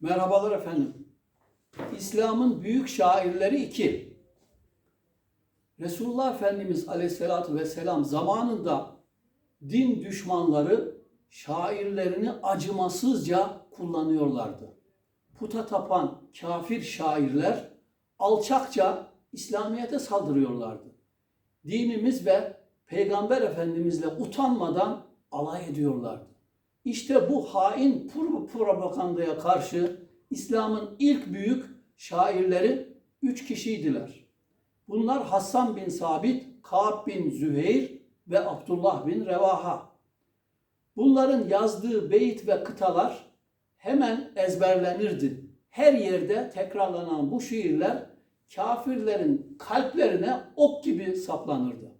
Merhabalar efendim. İslam'ın büyük şairleri iki. Resulullah Efendimiz Aleyhisselatü Vesselam zamanında din düşmanları şairlerini acımasızca kullanıyorlardı. Puta tapan kafir şairler alçakça İslamiyet'e saldırıyorlardı. Dinimiz ve Peygamber Efendimizle utanmadan alay ediyorlardı. İşte bu hain pro- propagandaya karşı İslam'ın ilk büyük şairleri üç kişiydiler. Bunlar Hassan bin Sabit, Ka'b bin Züheyr ve Abdullah bin Revaha. Bunların yazdığı beyit ve kıtalar hemen ezberlenirdi. Her yerde tekrarlanan bu şiirler kafirlerin kalplerine ok gibi saplanırdı.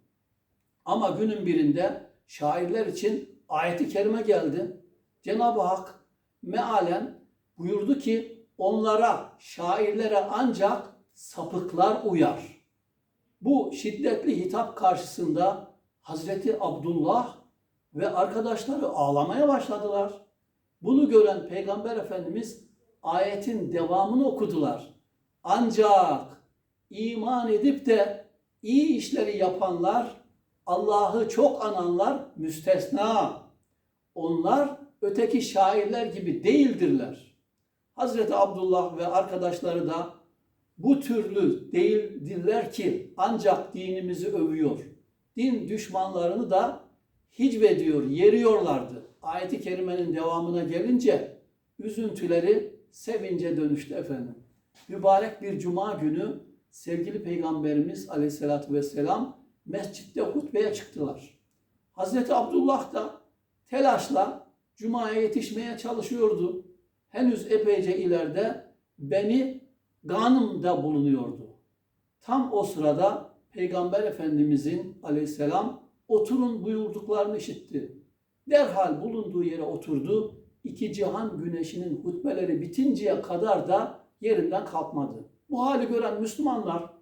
Ama günün birinde şairler için ayeti kerime geldi. Cenab-ı Hak mealen buyurdu ki onlara, şairlere ancak sapıklar uyar. Bu şiddetli hitap karşısında Hazreti Abdullah ve arkadaşları ağlamaya başladılar. Bunu gören Peygamber Efendimiz ayetin devamını okudular. Ancak iman edip de iyi işleri yapanlar, Allah'ı çok ananlar müstesna. Onlar öteki şairler gibi değildirler. Hazreti Abdullah ve arkadaşları da bu türlü değildirler ki ancak dinimizi övüyor. Din düşmanlarını da hicvediyor, yeriyorlardı. Ayet-i kerimenin devamına gelince üzüntüleri sevince dönüştü efendim. Mübarek bir cuma günü sevgili Peygamberimiz aleyhissalatü vesselam mescitte hutbeye çıktılar. Hazreti Abdullah da telaşla cumaya yetişmeye çalışıyordu. Henüz epeyce ileride Beni Ganım'da bulunuyordu. Tam o sırada Peygamber Efendimizin aleyhisselam oturun buyurduklarını işitti. Derhal bulunduğu yere oturdu. İki cihan güneşinin hutbeleri bitinceye kadar da yerinden kalkmadı. Bu hali gören Müslümanlar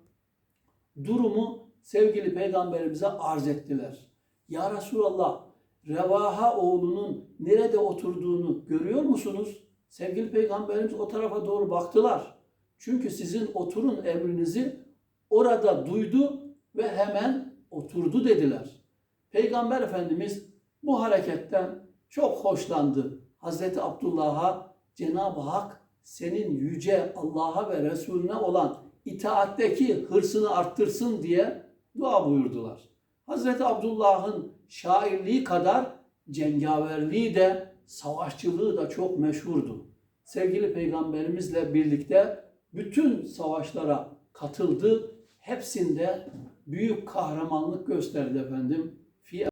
durumu sevgili peygamberimize arz ettiler. Ya Resulallah, Revaha oğlunun nerede oturduğunu görüyor musunuz? Sevgili peygamberimiz o tarafa doğru baktılar. Çünkü sizin oturun emrinizi orada duydu ve hemen oturdu dediler. Peygamber Efendimiz bu hareketten çok hoşlandı. Hazreti Abdullah'a Cenab-ı Hak senin yüce Allah'a ve Resulüne olan itaatteki hırsını arttırsın diye dua buyurdular. Hazreti Abdullah'ın şairliği kadar cengaverliği de savaşçılığı da çok meşhurdu. Sevgili peygamberimizle birlikte bütün savaşlara katıldı. Hepsinde büyük kahramanlık gösterdi efendim.